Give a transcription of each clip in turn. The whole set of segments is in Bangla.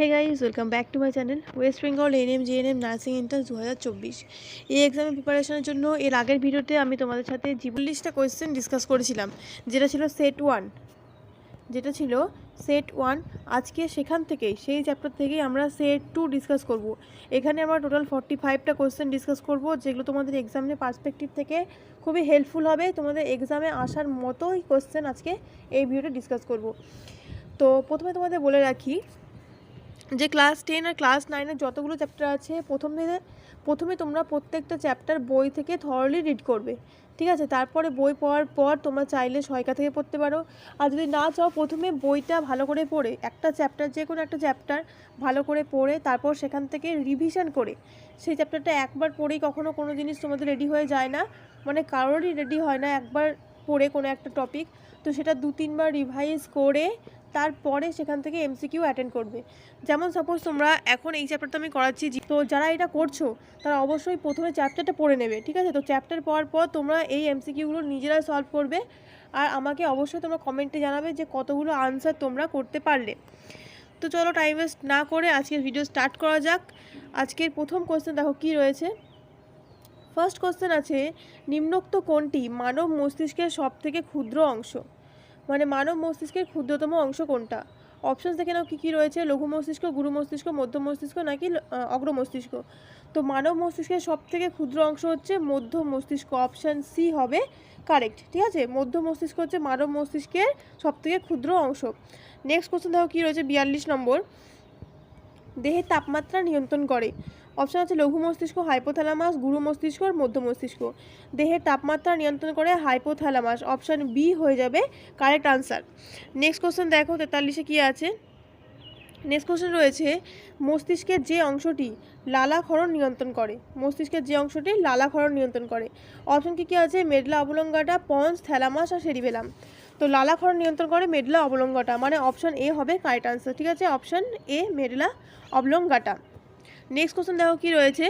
Hey guys welcome back to my channel West Bengal NM GNM nursing entrance দু হাজার চব্বিশ। এই এক্সামের প্রিপারেশনের জন্য এর আগের ভিডিওতে আমি তোমাদের সাথে জিবলিশটা কোয়েশ্চেন ডিসকাস করেছিলাম, যেটা ছিল সেট ওয়ান যেটা ছিল সেট ওয়ান আজকে সেখান থেকেই, সেই চ্যাপ্টার থেকেই আমরা সেট টু ডিসকাস করব। এখানে আমরা টোটাল ফর্টি ফাইভটা কোয়েশ্চেন ডিসকাস করব, যেগুলো তোমাদের এক্সামের পার্সপেক্টিভ থেকে খুবই হেল্পফুল হবে। তোমাদের এক্সামে আসার মতোই কোয়েশ্চেন আজকে এই ভিডিওতে ডিসকাস করব। তো প্রথমে তোমাদের বলে রাখি যে ক্লাস টেন আর ক্লাস নাইনের যতগুলো চ্যাপ্টার আছে, প্রথম দিনে, প্রথমে তোমরা প্রত্যেকটা চ্যাপ্টার বই থেকে থরলি রিড করবে। ঠিক আছে? তারপরে বই পড়ার পর তোমরা চাইলে সয়কা থেকে পড়তে পারো। আর যদি না চাও, প্রথমে বইটা ভালো করে পড়ে, একটা চ্যাপ্টার যে কোনো একটা চ্যাপ্টার ভালো করে পড়ে, তারপর সেখান থেকে রিভিশন করে। সেই চ্যাপ্টারটা একবার পড়েই কখনো কোনো জিনিস তোমাদের রেডি হয়ে যায় না। মানে কারোরই রেডি হয় না একবার পড়ে কোনো একটা টপিক তো সেটা দু তিনবার রিভাইজ করে তারপরে সেখান থেকে এমসিকিউ অ্যাটেন্ড করবে। যেমন সাপোজ তোমরা এখন এই চ্যাপ্টারটা আমি করাচ্ছি তো যারা এটা করছ, তারা অবশ্যই প্রথমে চ্যাপ্টারটা পড়ে নেবে, ঠিক আছে? তো চ্যাপ্টার পড়ার পর তোমরা এই এমসিকিউগুলো নিজেরা সলভ করবে আর আমাকে অবশ্যই তোমরা কমেন্টে জানাবে যে কতগুলো আনসার তোমরা করতে পারলে। তো চলো টাইম ওয়েস্ট না করে আজকের ভিডিও স্টার্ট করা যাক। আজকের প্রথম কোয়েশ্চেন দেখো কি রয়েছে? ফার্স্ট কোশ্চেন আছে, নিম্নোক্ত কোনটি মানব মস্তিষ্কের সবথেকে ক্ষুদ্র অংশ? মানে মানব মস্তিষ্কের ক্ষুদ্রতম অংশ কোনটা? অপশানস দেখে নাও কী কী রয়েছে, লঘু মস্তিষ্ক, গুরু মস্তিষ্ক, মধ্য মস্তিষ্ক নাকি অগ্র মস্তিষ্ক? তো মানব মস্তিষ্কের সব থেকে ক্ষুদ্র অংশ হচ্ছে মধ্য মস্তিষ্ক অপশান সি হবে কারেক্ট ঠিক আছে? মধ্য মস্তিষ্ক হচ্ছে মানব মস্তিষ্কের সব থেকে ক্ষুদ্র অংশ। নেক্সট কোশ্চেন দেখো কী রয়েছে, বিয়াল্লিশ নম্বর। দেহের তাপমাত্রা নিয়ন্ত্রণ করে। অপশান আছে লঘু মস্তিষ্ক হাইপোথ্যালামাস গুরু মস্তিষ্ক আর মধ্য মস্তিষ্ক। দেহের তাপমাত্রা নিয়ন্ত্রণ করে হাইপোথ্যালামাস অপশান বি হয়ে যাবে কারেক্ট আনসার নেক্সট কোশ্চেন দেখো, তেতাল্লিশে কী আছে? নেক্সট কোশ্চেন রয়েছে, মস্তিষ্কের যে অংশটি লালাক্ষরণ নিয়ন্ত্রণ করে, মস্তিষ্কের যে অংশটি লালাক্ষরণ নিয়ন্ত্রণ করে। অপশন কী কী আছে? মেডলা অবলঙ্গাটা পন্স থ্যালামাস আর সেরিবেলাম তো লালাক্ষরণ নিয়ন্ত্রণ করে মেডলা অবলঙ্গাটা মানে অপশন এ হবে কারেক্ট আনসার ঠিক আছে? Option A medulla oblongata. Next question দেখো কী রয়েছে?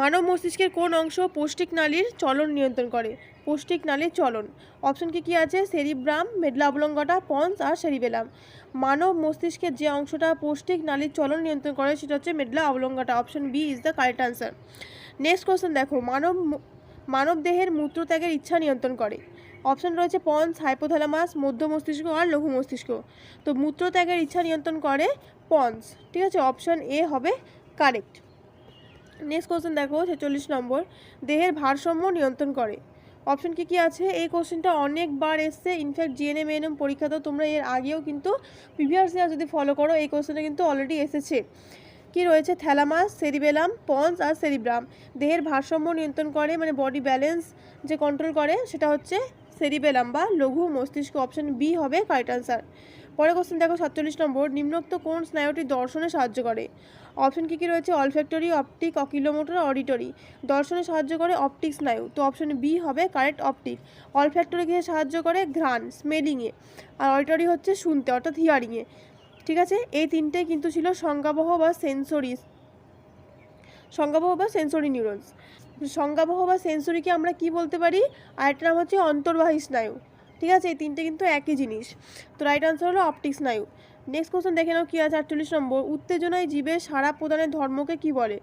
মানব মস্তিষ্কের কোন অংশ পৌষ্টিক নালীর চলন নিয়ন্ত্রণ করে? পৌষ্টিক নালীর চলন। অপশন কি কি আছে? সেরিব্রাম মেডলা অবলঙ্গটা পন্স আর সেরিবেলাম মানব মস্তিষ্কের যে অংশটা পৌষ্টিক নালীর চলন নিয়ন্ত্রণ করে সেটা হচ্ছে medulla oblongata option B is the correct answer next question দেখো। মানব মানব দেহের মূত্রত্যাগের ইচ্ছা নিয়ন্ত্রণ করে। অপশন রয়েছে পন্স হাইপোথ্যালামাস মধ্য মস্তিষ্ক আর লঘু মস্তিষ্ক। তো মূত্রত্যাগের ইচ্ছা নিয়ন্ত্রণ করে পন্স ঠিক আছে? অপশন এ হবে কারেক্ট নেক্সট কোশ্চেন দেখো, ছেচল্লিশ নম্বর। দেহের ভারসাম্য নিয়ন্ত্রণ করে। অপশন কি কি আছে? এই কোশ্চেনটা অনেকবার এসছে। ইনফ্যাক্ট জিএনএম এনএম পরীক্ষাতেও তোমরা এর আগেও কিন্তু প্রিভিয়াস ইয়ার যদি ফলো করো, এই কোশ্চেনটা কিন্তু অলরেডি এসেছে। কি রয়েছে? থ্যালামাস সেরিবেলাম পন্স আর সেরিব্রাম দেহের ভারসাম্য নিয়ন্ত্রণ করে মানে বডি ব্যালেন্স যে কন্ট্রোল করে, সেটা হচ্ছে সেরিবেলাম বা লঘু মস্তিষ্ক। অপশন বি হবে কারেক্ট আনসার পরের কোশ্চেন দেখো সাতচল্লিশ নম্বর, নিম্নোক্ত কোন স্নায়ুটি দর্শনে সাহায্য করে? অপশন কী কী রয়েছে? অলফ্যাক্টরি অপটিক অকিলোমোটর অডিটরি দর্শনে সাহায্য করে অপটিক স্নায়ু। তো অপশন বি হবে কারেক্ট অপটিক অলফ্যাক্টরি গিয়ে সাহায্য করে? ঘ্রাণ স্মেলিংয়ে আর অডিটরি হচ্ছে শুনতে, অর্থাৎ হিয়ারিংয়ে ঠিক আছে? এই তিনটে কিন্তু ছিল সংজ্ঞাবহ বা সেন্সরি সংজ্ঞাবহ বা সেন্সরি নিউরনস সংজ্ঞাবহ বা সেন্সরিকে আমরা কি বলতে পারি? আরেকটা নাম হচ্ছে অন্তর্বাহী স্নায়ু। ঠিক আছে, এই তিনটে কিন্তু একই জিনিস। তো রাইট আনসার হলো অপটিক স্নায়ু। নেক্সট কোশ্চেন দেখে নাও কী আছে, আটচল্লিশ নম্বর। উত্তেজনায় জীবের সারা প্রদানের ধর্মকে কি বলে?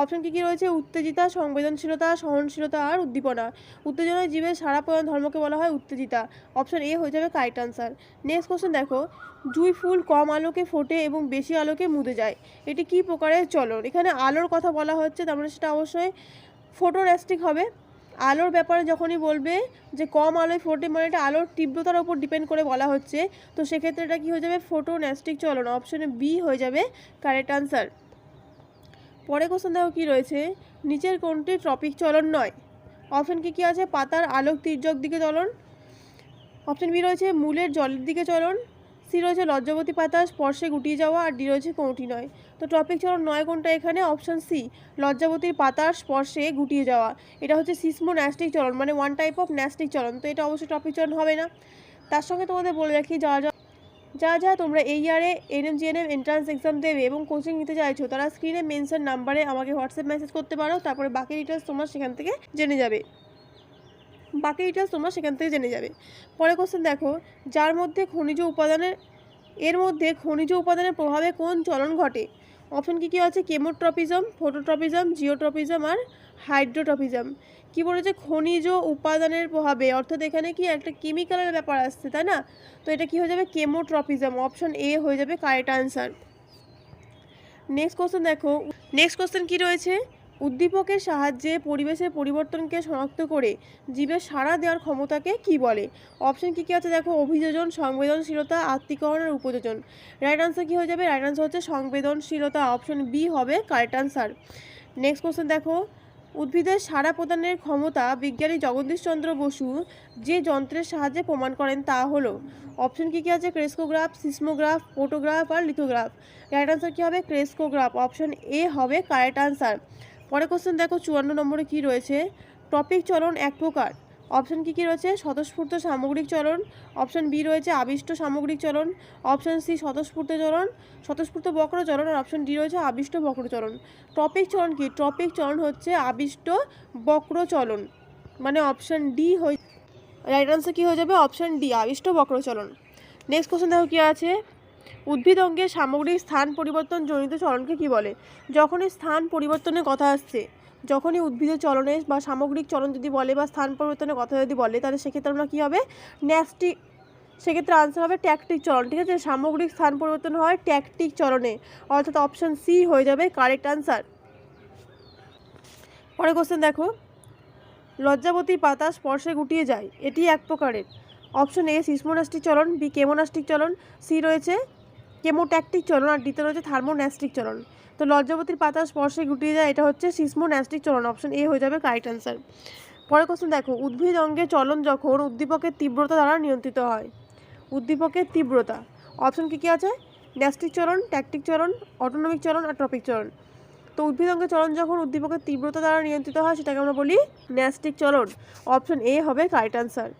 অপশন কী কী রয়েছে? উত্তেজিতা, সংবেদনশীলতা, সহনশীলতা আর উদ্দীপনা। উত্তেজনায় জীবের সারা প্রদান ধর্মকে বলা হয় উত্তেজিতা। অপশন এ হয়ে যাবে কারেক্ট আনসার নেক্সট কোশ্চেন দেখো। জুই ফুল কম আলোকে ফোটে এবং বেশি আলোকে মুদে যায়। এটি কি প্রকারের চলন? এখানে আলোর কথা বলা হচ্ছে, তার মানে সেটা অবশ্যই ফোটোন্যাস্টিক হবে। আলোর ব্যাপারে যখনই বলবে যে কম আলোয় ফোটে মানে এটা আলোর তীব্রতার উপর ডিপেন্ড করে বলা হচ্ছে, তো সেক্ষেত্রে এটা কী হয়ে যাবে? ফোটো ন্যাস্টিক চলন অপশানে বি হয়ে যাবে কারেক্ট আনসার পরে কোশ্চেন দেখো কী রয়েছে? নিচের কোনটি ট্রপিক চলন নয়। অপশান কী কী আছে? পাতার আলোক তির্যক দিকে চলন। অপশান বি রয়েছে মূলের জলের দিকে চলন। সি রয়েছে লজ্জাবতী পাতা, স্পর্শে গুটিয়ে যাওয়া, আর ডি রয়েছে কোনটি নয়। তো টপিক চলন নয় কোনটা এখানে অপশন সি লজ্জাবতীর পাতার স্পর্শে গুটিয়ে যাওয়া। এটা হচ্ছে সিসমো ন্যাস্টিক চলন মানে ওয়ান টাইপ অফ ন্যাস্টিক চলন, তো এটা অবশ্যই টপিক চলন হবে না। তার সঙ্গে তোমাদের বলে রাখি যা যা যা যা তোমরা এই ইয়ারে এনএম জিএনএম এন্ট্রান্স এক্সাম দেবে এবং কোচিং নিতে চাইছো, তারা স্ক্রিনে মেনশন নাম্বারে আমাকে হোয়াটসঅ্যাপ মেসেজ করতে পারো, তারপরে বাকি ডিটেলস তোমরা সেখান থেকে জেনে যাবে। বাকি ডিটেলস তোমরা সেখান থেকে জেনে যাবে। পরে কোশ্চেন দেখো, যার মধ্যে খনিজ উপাদানের এর মধ্যে খনিজ উপাদানের প্রভাবে কোন চলন ঘটে? অপশন কী কী আছে? কেমোট্রপিজম, ফোটোট্রপিজম, জিওট্রপিজম আর হাইড্রোট্রপিজম। কী বলেছে? খনিজ উপাদানের প্রভাবে। অর্থাৎ এখানে কি একটা কেমিক্যালের ব্যাপার আসছে, তাই না? তো এটা কি হয়ে যাবে? কেমোট্রপিজম। অপশন এ হয়ে যাবে কারেক্ট আনসার নেক্সট কোশ্চেন দেখো। নেক্সট কোশ্চেন কী রয়েছে? উদ্দীপকের সাহায্যে পরিবেশের পরিবর্তনকে শনাক্ত করে জীবের সাড়া দেওয়ার ক্ষমতাকে কি বলে? অপশন কী কী আছে? দেখো, অভিযোজন, সংবেদনশীলতা, আত্মীকরণ আর উপযোজন। রাইট আনসার কী হয়ে যাবে? রাইট আনসার হচ্ছে সংবেদনশীলতা। অপশন বি হবে কারেক্ট আনসার নেক্সট কোশ্চেন দেখো। উদ্ভিদের সাড়া প্রদানের ক্ষমতা বিজ্ঞানী জগদীশচন্দ্র বসু যে যন্ত্রের সাহায্যে প্রমাণ করেন তা হলো অপশন কী কী আছে? ক্রেস্কোগ্রাফ সিসমোগ্রাফ ফটোগ্রাফ আর লিথোগ্রাফ রাইট আনসার কী হবে? ক্রেস্কোগ্রাফ অপশন এ হবে কারেক্ট আনসার পরে কোশ্চেন দেখো, চুয়ান্ন নম্বরে কী রয়েছে? টপিক চলন এক প্রকার। অপশন কী কী রয়েছে? স্বতঃস্ফূর্ত সামগ্রিক চলন। অপশান বি রয়েছে আবিষ্ট সামগ্রিক চলন। অপশান সি স্বতঃস্ফূর্ত চলন। স্বতঃস্ফূর্ত বক্র চলন। আর অপশন ডি রয়েছে আবিষ্ট বক্র চলন। টপিক চলন কি? টপিক চলন হচ্ছে আবিষ্ট বক্র চলন। মানে অপশান ডি হয়ে রাইট আনসার কী হয়ে যাবে? অপশান ডি আবিষ্ট বক্র চলন। নেক্সট কোশ্চেন দেখো কী আছে? উদ্ভিদ অঙ্গের সামগ্রিক স্থান পরিবর্তন জনিত চলনকে কি বলে? যখনই স্থান পরিবর্তনের কথা আসছে, যখনই উদ্ভিদের চলনে বা সামগ্রিক চলন যদি বলে বা স্থান পরিবর্তনের কথা যদি বলে, তাহলে সেক্ষেত্রে আমরা কী হবে? ন্যাস্টিক সেক্ষেত্রে আনসার হবে ট্যাকটিক চলন। ঠিক আছে? সামগ্রিক স্থান পরিবর্তন হয় ট্যাকটিক চলনে। অর্থাৎ অপশান সি হয়ে যাবে কারেক্ট আনসার পরে কোশ্চেন দেখো। লজ্জাবতী পাতা স্পর্শে গুটিয়ে যায়। এটি এক প্রকারের। অপশন এ সিসমোনাস্টিক চলন। বি কেমোনাস্টিক চলন। সি রয়েছে কেমোট্যাকটিক চলন আর ডিতে রয়েছে থার্মোন্যাস্টিক চলন। তো লজ্জাবতীর পাতা স্পর্শে গুটিয়ে যায়, এটা হচ্ছে সিসমোন্যাস্টিক চলন। অপশন এ হয়ে যাবে কারেক্ট আনসার পরের কোশ্চেন দেখো, উদ্ভিদ অঙ্গের চলন যখন উদ্দীপকের তীব্রতা দ্বারা নিয়ন্ত্রিত হয়। উদ্দীপকের তীব্রতা। অপশন কী কী আছে? ন্যাস্টিক চলন ট্যাকটিক চলন অটোনমিক চলন আর ট্রপিক চলন। তো উদ্ভিদ অঙ্গের চলন যখন উদ্দীপকের তীব্রতা দ্বারা নিয়ন্ত্রিত হয়, সেটাকে আমরা বলি ন্যাস্টিক চলন। অপশন এ হবে কারেক্ট আনসার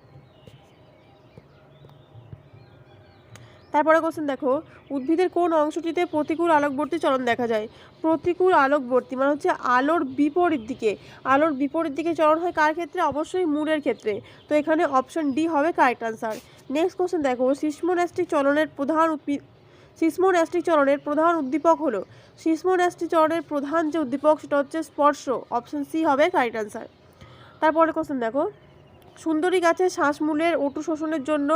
তারপরে কোশ্চেন দেখো, উদ্ভিদের কোন অংশটিতে প্রতিকূল আলোকবর্তী চলন দেখা যায়? প্রতিকূল আলোকবর্তী মানে হচ্ছে আলোর বিপরীত দিকে। আলোর বিপরীত দিকে চলন হয় কার ক্ষেত্রে? অবশ্যই মূলের ক্ষেত্রে। তো এখানে অপশন ডি হবে কারেক্ট আনসার নেক্সট কোশ্চেন দেখো, সিসমোন্যাস্টিক চলনের প্রধান উদ্ভিদ, সিসমোন্যাস্টিক চলনের প্রধান উদ্দীপক হলো, সিসমোন্যাস্টিক চলনের প্রধান যে উদ্দীপক সেটা হচ্ছে স্পর্শ। অপশন সি হবে কারেক্ট আনসার তারপরে কোশ্চেন দেখো সুন্দরী গাছের শ্বাসমূলের ওটু শোষণের জন্য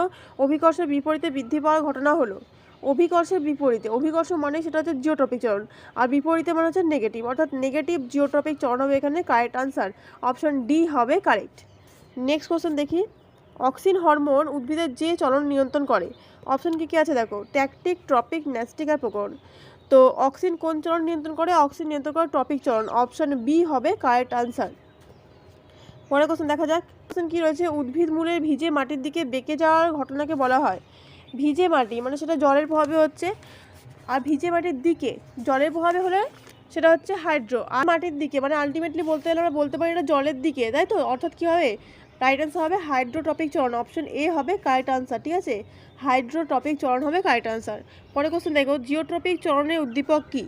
অভিকর্ষের বিপরীতে বৃদ্ধি পাওয়ার ঘটনা হলো। অভিকর্ষের বিপরীতে, অভিকর্ষ মানে সেটা হচ্ছে জিওট্রপিক চলন আর বিপরীতে মানে হচ্ছে নেগেটিভ অর্থাৎ নেগেটিভ জিওট্রপিক চলন হবে এখানে কারেক্ট আনসার অপশন ডি হবে কারেক্ট নেক্সট কোশ্চেন দেখি। অক্সিন হরমোন উদ্ভিদের যে চলন নিয়ন্ত্রণ করে। অপশন কী কী আছে দেখো? ট্যাকটিক ট্রপিক ন্যাস্টিক আর প্রকরণ তো অক্সিন কোন চলন নিয়ন্ত্রণ করে? অক্সিন নিয়ন্ত্রণ করে টপিক চলন অপশন বি হবে কারেক্ট আনসার পরের কোশ্চেন দেখা যাক। কোশ্চেন কী রয়েছে? উদ্ভিদ মূলের ভিজে মাটির দিকে বেঁকে যাওয়ার ঘটনাকে বলা হয়। ভিজে মাটি মানে সেটা জলের প্রভাবে হচ্ছে। আর ভিজে মাটির দিকে জলের প্রভাবে হলে সেটা হচ্ছে হাইড্রো। আর মাটির দিকে মানে আলটিমেটলি বলতে গেলে আমরা বলতে পারি এটা জলের দিকে, তাই তো? অর্থাৎ কী হবে? রাইট আনসার হবে হাইড্রোটপিক চলন অপশন এ হবে কারেক্ট আনসার ঠিক আছে? হাইড্রোটপিক চলন হবে কারেক্ট আনসার পরে কোশ্চেন দেখো জিওট্রপিক চলনের উদ্দীপক কী?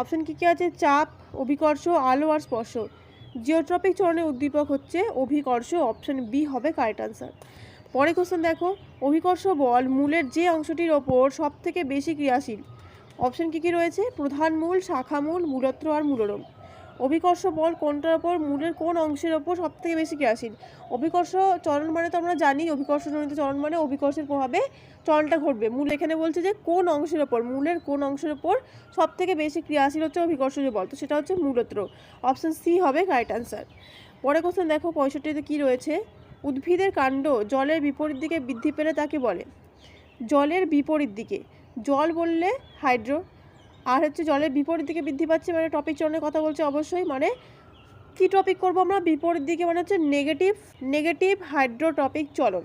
অপশন কী কী আছে? চাপ, অভিকর্ষ, আলো আর স্পর্শ। জিওট্রপিক চরণের উদ্দীপক হচ্ছে অভিকর্ষ, অপশন বি হবে কারেক্ট আনসার। পরে কোশ্চেন দেখো, অভিকর্ষ বল মূলের যে অংশটির ওপর সব থেকে বেশি ক্রিয়াশীল। অপশন কী কী রয়েছে? প্রধান মূল, শাখা মূল মূলত্র আর মূলরম। অভিকর্ষ বল কোনটার ওপর, মূলের কোন অংশের ওপর সব থেকে বেশি ক্রিয়াশীল? অভিকর্ষ চলন মানে তো আমরা জানি, অভিকর্ষজনিত চলন মানে অভিকর্ষের প্রভাবে চলনটা ঘটবে। মূল এখানে বলছে যে কোন অংশের ওপর, মূলের কোন অংশের ওপর সব থেকে বেশি ক্রিয়াশীল হচ্ছে অভিকর্ষজ বল? তো সেটা হচ্ছে মূলত্র অপশান সি হবে কারেক্ট আনসার পরে কোশ্চেন দেখো, পঁয়ষট্টিতে কী রয়েছে? উদ্ভিদের কাণ্ড জলের বিপরীত দিকে বৃদ্ধি পেলে তাকে বলে। জলের বিপরীত দিকে। জল বললে হাইড্রো আর হচ্ছে জলের বিপরীত দিকে বৃদ্ধি পাচ্ছে মানে টপিক চলনের কথা বলছে অবশ্যই মানে কি টপিক করব আমরা? বিপরীত দিকে মানে হচ্ছে নেগেটিভ নেগেটিভ হাইড্রোটপিক চলন।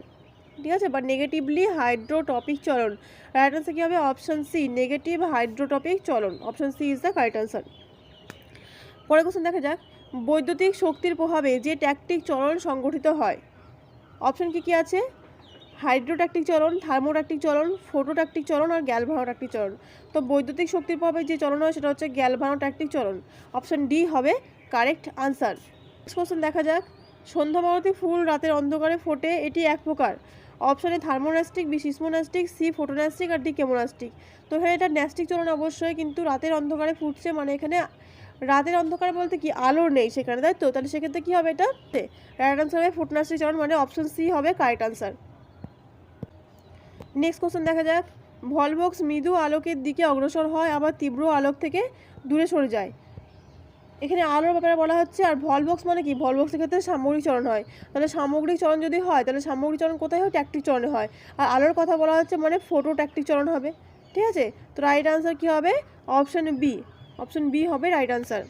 ঠিক আছে? বা নেগেটিভলি হাইড্রোটপিক চলন। রাইট আনসার কী হবে? অপশন সি নেগেটিভ হাইড্রোটপিক চলন। Option C is the correct answer পরে কোশ্চেন দেখা যাক। বৈদ্যুতিক শক্তির প্রভাবে যে ট্যাকটিক চলন সংগঠিত হয় অপশন কী কী আছে? হাইড্রোট্যাকটিক চলন, থার্মোট্যাকটিক চলন, ফোটোট্যাকটিক চলন আর গ্যালভানোট্যাকটিক চলন। তো বৈদ্যুতিক শক্তির প্রভাবে যে চলন হয় সেটা হচ্ছে গ্যালভানোট্যাকটিক চলন। অপশান ডি হবে কারেক্ট আনসার নেক্সট কোশ্চেন দেখা যাক। সন্ধ্যামালতী ফুল রাতের অন্ধকারে ফোটে, এটি এক প্রকার। অপশানে thermonastic B seismonastic C photonastic আর ডি কেমোনাস্টিক তো এখানে এটা ন্যাস্টিক চলন অবশ্যই, কিন্তু রাতের অন্ধকারে ফুটছে মানে এখানে রাতের অন্ধকার বলতে কি আলো নেই সেখানে, তাই তো? তাহলে সেক্ষেত্রে কী হবে এটা? রাইট আনসার হবে ফুটনাস্টিক চলন মানে অপশন সি হবে কারেক্ট আনসার নেক্সট কোশ্চেন দেখা যাক। ভলবক্স মৃদু আলোকের দিকে অগ্রসর হয়, আবার তীব্র আলোক থেকে দূরে সরে যায়। এখানে আলোর ব্যাপারে বলা হচ্ছে, আর ভলবক্স মানে কি? ভলবক্সের ক্ষেত্রে সামগ্রিক চলন হয়। তাহলে সামগ্রিক চলন যদি হয়, তাহলে সামগ্রিক চলন কোথায় হয়? ট্যাকটিক চলনে হয়। আর আলোর কথা বলা হচ্ছে মানে ফোটো ট্যাকটিক চলন হবে। ঠিক আছে? তো রাইট আনসার কী হবে? অপশান বি অপশান বি হবে রাইট আনসার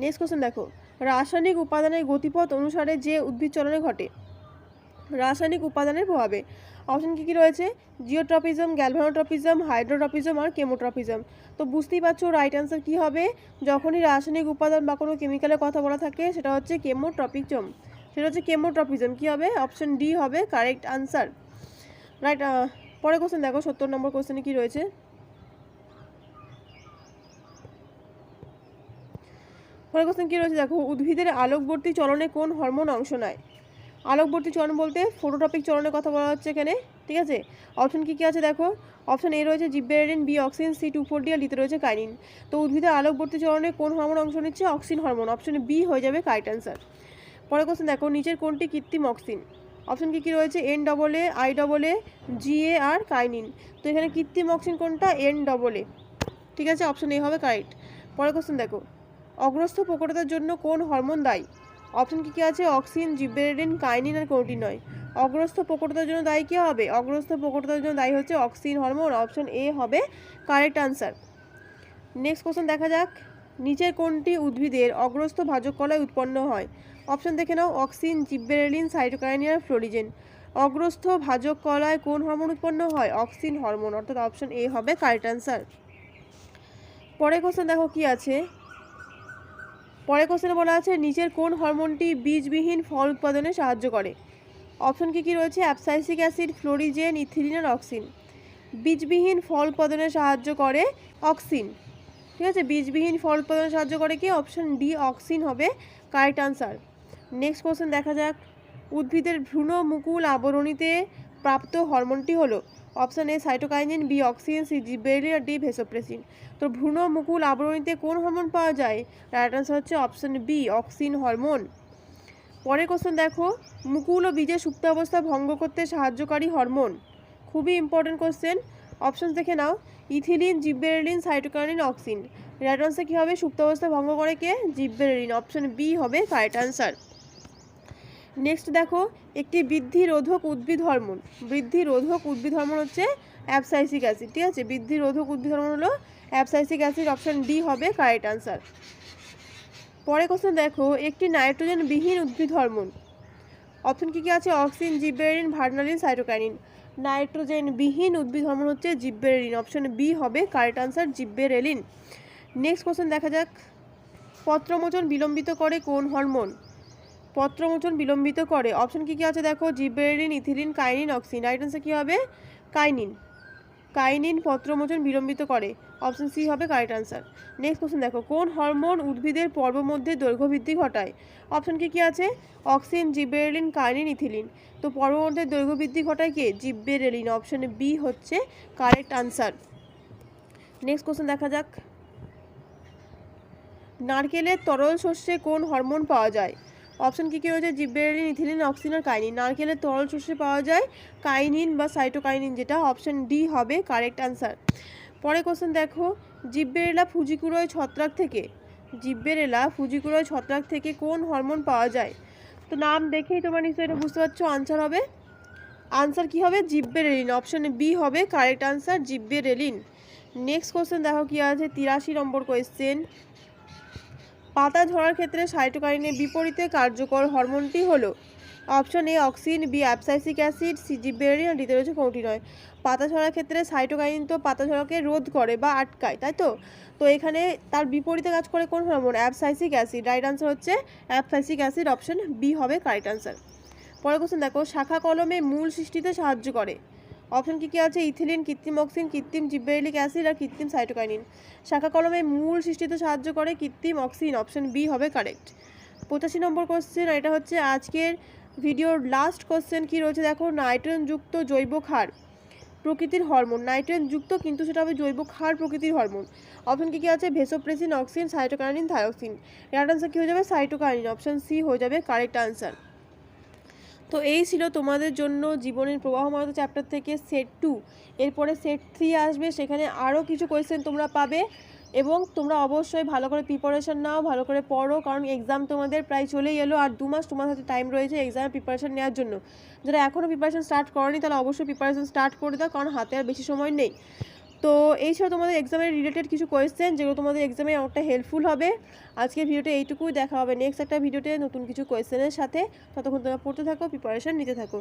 নেক্সট কোশ্চেন দেখো। রাসায়নিক উপাদানের গতিপথ অনুসারে যে উদ্ভিদ চলনে ঘটে, রাসায়নিক উপাদানের প্রভাবে। অপশন কী কী রয়েছে? জিওট্রপিজম, গ্যালভানোট্রপিজম, হাইড্রোট্রপিজম আর কেমোট্রপিজম। তো বুঝতেই পারছ রাইট অ্যান্সার কী হবে? যখনই রাসায়নিক উপাদান বা কোনো কেমিক্যালের কথা বলা থাকে, সেটা হচ্ছে কেমোট্রপিজম সেটা হচ্ছে কেমোট্রপিজম। কী হবে? অপশন ডি হবে কারেক্ট আনসার রাইট পরে কোশ্চেন দেখো, সত্তর নম্বর কোশ্চেনে কী রয়েছে? পরের কোশ্চেন কী রয়েছে? দেখো, উদ্ভিদের আলোকবর্তী চলনে কোন হরমোন অংশ নেয়? আলোকবর্তী চরণ বলতে ফোটোটপিক চরণের কথা বলা হচ্ছে এখানে, ঠিক আছে? অপশন কী কী আছে দেখো? অপশন এ রয়েছে gibberellin B auxin C two four D আর ডিতে রয়েছে কাইনিন তো উদ্ভিদের আলোকবর্তী চরণে কোন হরমোন অংশ নিচ্ছে? অক্সিন হরমোন অপশন বি হয়ে যাবে কাইট অ্যান্সার পরে কোশ্চেন দেখো, নিচের কোনটি কৃত্রিম অক্সিন অপশন কী কী রয়েছে? N double A I double A G A R kinin তো এখানে কৃত্রিম অক্সিন কোনটা? এন ডবল এ ঠিক আছে? অপশন এ হবে কারেক্ট পরে কোশ্চেন দেখো, অগ্রস্থ প্রকটতার জন্য কোন হরমোন দায়ী? অপশন কী কী আছে? অক্সিন জিবেরিন কাইনিন আর কোনটি নয়। অগ্রস্থ প্রকটতার জন্য দায়ী কী হবে? অগ্রস্থ প্রকটতার জন্য দায়ী হচ্ছে অক্সিন হরমোন। অপশন এ হবে কারেক্ট আনসার। নেক্সট কোশ্চেন দেখা যাক। নিচের কোনটি উদ্ভিদের অগ্রস্থ ভাজক কলায় উৎপন্ন হয়? অপশন দেখে নাও। অক্সিন জিব্বেরেলিন সাইটোকাইনিন আর ফ্লোরিজেন। অগ্রস্থ ভাজক কলায় কোন হরমোন উৎপন্ন হয়? Auxin hormone. অর্থাৎ অপশন এ হবে কারেক্ট আনসার। পরের কোশ্চেন দেখো কি আছে? পরের কোশ্চেনে বলা আছে নিচের কোন হরমোনটি বীজবিহীন ফল উৎপাদনে সাহায্য করে? অপশন কী কী রয়েছে? অ্যাপসাইসিক অ্যাসিড, ফ্লোরিজেন, ইথিলিন আর অক্সিন। বীজবিহীন ফল উৎপাদনে সাহায্য করে অক্সিন। ঠিক আছে? বীজবিহীন ফল উৎপাদনে সাহায্য করে কি? অপশন ডি অক্সিন হবে কারেক্ট আনসার নেক্সট কোশ্চেন দেখা যাক। উদ্ভিদের ভ্রূণ মুকুল আবরণীতে প্রাপ্ত হরমোনটি হলো option A cytokinin B auxin C R D vasopressin তো ভ্রূণ মুকুল আবরণীতে কোন হরমোন পাওয়া যায়? রাইট আনসার হচ্ছে অপশন বি অক্সিন হরমোন পরের কোশ্চেন দেখো, মুকুল ও বীজের সুপ্ত অবস্থা ভঙ্গ করতে সাহায্যকারী হরমোন খুবই ইম্পর্টেন্ট কোশ্চেন অপশন দেখে নাও। Ethylene, gibberellin cytokinin auxin right answer কী হবে? সুপ্ত অবস্থা ভঙ্গ করে কে? জিব্বেরেলিন। অপশন বি হবে কারেক্ট আনসার নেক্সট দেখো, একটি বৃদ্ধি রোধক উদ্ভিদ হরমোন। বৃদ্ধি রোধক উদ্ভিদ হরমোন হচ্ছে অ্যাপসাইসিক অ্যাসিড, ঠিক আছে? বৃদ্ধি রোধক উদ্ভিদ হরমোন হলো অ্যাপসাইসিক অ্যাসিড অপশন ডি হবে কারেক্ট আনসার। পরে কোশ্চেন দেখো, একটি নাইট্রোজেন বিহীন উদ্ভিদ হরমোন। অপশন কী কী আছে? Auxin gibberellin vernalin cytokinin nitrogen বিহীন উদ্ভিদ হরমোন হচ্ছে জিব্বেরেলিন অপশন বি হবে correct answer gibberellin next question দেখা যাক, পত্রমোচন বিলম্বিত করে কোন হরমোন? পত্রমোচন বিলম্বিত করে। অপশন কী কী আছে দেখো? Gibberellin ethylene, kinin auxin right answer কী হবে? কাইনিন। কাইনিন পত্রমোচন বিলম্বিত করে। অপশন সি হবে কারেক্ট আনসার নেক্সট কোশ্চেন দেখো। কোন হরমোন উদ্ভিদের পর্ব মধ্যে দৈর্ঘ্য বৃদ্ধি ঘটায়? অপশন কি কি আছে? Auxin gibberellin kinin, ethylene. তো পর্ব মধ্যে দৈর্ঘ্য বৃদ্ধি ঘটায় কে? জিব্বেরেলিন অপশন বি হচ্ছে কারেক্ট আনসার নেক্সট কোশ্চেন দেখা যাক। নারকেলের তরল শস্যে কোন হরমোন পাওয়া যায়? অপশন কী কী রয়েছে? জিব্বেরিন ইথিলিন, অক্সিন আর কাইনিন। নারকেলের তরল শস্যে পাওয়া যায় কাইনিন বা সাইটোকাইনিন, যেটা অপশন ডি হবে, কারেক্ট অ্যান্সার। পরে কোশ্চেন দেখো জিব্বেরেলা ফুজিকুরোয় ছত্রাক থেকে জিব্বেরেলা ফুজিকুরোয় ছত্রাক থেকে কোন হরমোন পাওয়া যায়? তো নাম দেখেই তোমার নিশ্চয়ই এটা বুঝতে পারছ, আনসার হবে। আনসার কি হবে? জিব্বেরেলিন অপশন বি হবে, correct answer gibberellin next question দেখো কি আছে, তিরাশি নম্বর কোয়েশ্চেন পাতা ঝরার ক্ষেত্রে সাইটোকাইনের বিপরীতে কার্যকর হরমোনটি হলো option A auxin, B abscisic acid, C gibberellin আর ডিতে রয়েছে কোনটি নয় পাতা ঝরার ক্ষেত্রে সাইটোকাইন তো পাতা ঝরাকে রোধ করে বা আটকায়, তাই তো? তো এখানে তার বিপরীতে কাজ করে কোন hormone? Abscisic acid. Right answer হচ্ছে অ্যাপসাইসিক অ্যাসিড অপশন বি হবে কারেক্ট আনসার পরের কোশ্চেন দেখো, শাখা কলমে মূল সৃষ্টিতে সাহায্য করে। অপশন কী কী আছে? ইথিলিন, কৃত্রিম অক্সিন কৃত্রিম জিব্বেরিলিক অ্যাসিড আর কৃত্রিম সাইটোকাইনিন। শাখা কলমে মূল সৃষ্টিতে সাহায্য করে কৃত্রিম অক্সিন অপশন বি হবে কারেক্ট। পঁচাশি নম্বর কোশ্চেন এটা হচ্ছে আজকের ভিডিওর লাস্ট কোশ্চেন কি রয়েছে? দেখো, নাইট্রোজেনযুক্ত জৈব ক্ষার, প্রকৃতির হরমোন। নাইট্রোজেনযুক্ত কিন্তু সেটা হবে জৈব ক্ষার, প্রকৃতির হরমোন। অপশন কী কী আছে? Vasopressin auxin cytokinin thyroxine right answer কী হয়ে যাবে? সাইটোকাইনিন। অপশন সি হয়ে যাবে কারেক্ট আনসার তো এই ছিল তোমাদের জন্য জীবনের প্রবাহমানত চ্যাপ্টার থেকে সেট টু এরপরে সেট থ্রি আসবে, সেখানে আরও কিছু কোয়েশ্চেন তোমরা পাবে এবং তোমরা অবশ্যই ভালো করে প্রিপারেশান নাও, ভালো করে পড়ো, কারণ এক্সাম তোমাদের প্রায় চলেই এলো আর দু মাস তোমার হাতে টাইম রয়েছে এক্সামের প্রিপারেশান নেওয়ার জন্য। যারা এখনও প্রিপারেশান স্টার্ট করনি, তাহলে অবশ্যই প্রিপারেশান স্টার্ট করে দাও, কারণ হাতে আর বেশি সময় নেই। তো এই তোমাদের এক্সামের রিলেটেড কিছু কোয়েশ্চেন যেগুলো তোমাদের এক্সামে অনেকটা হেল্পফুল হবে। আজকের ভিডিওটা এইটুকুই, দেখা হবে নেক্সট একটা ভিডিওতে নতুন কিছু কোয়েশ্চেনের সাথে। ততক্ষণ তোমরা পড়তে থাকো প্রিপারেশান নিতে থাকো।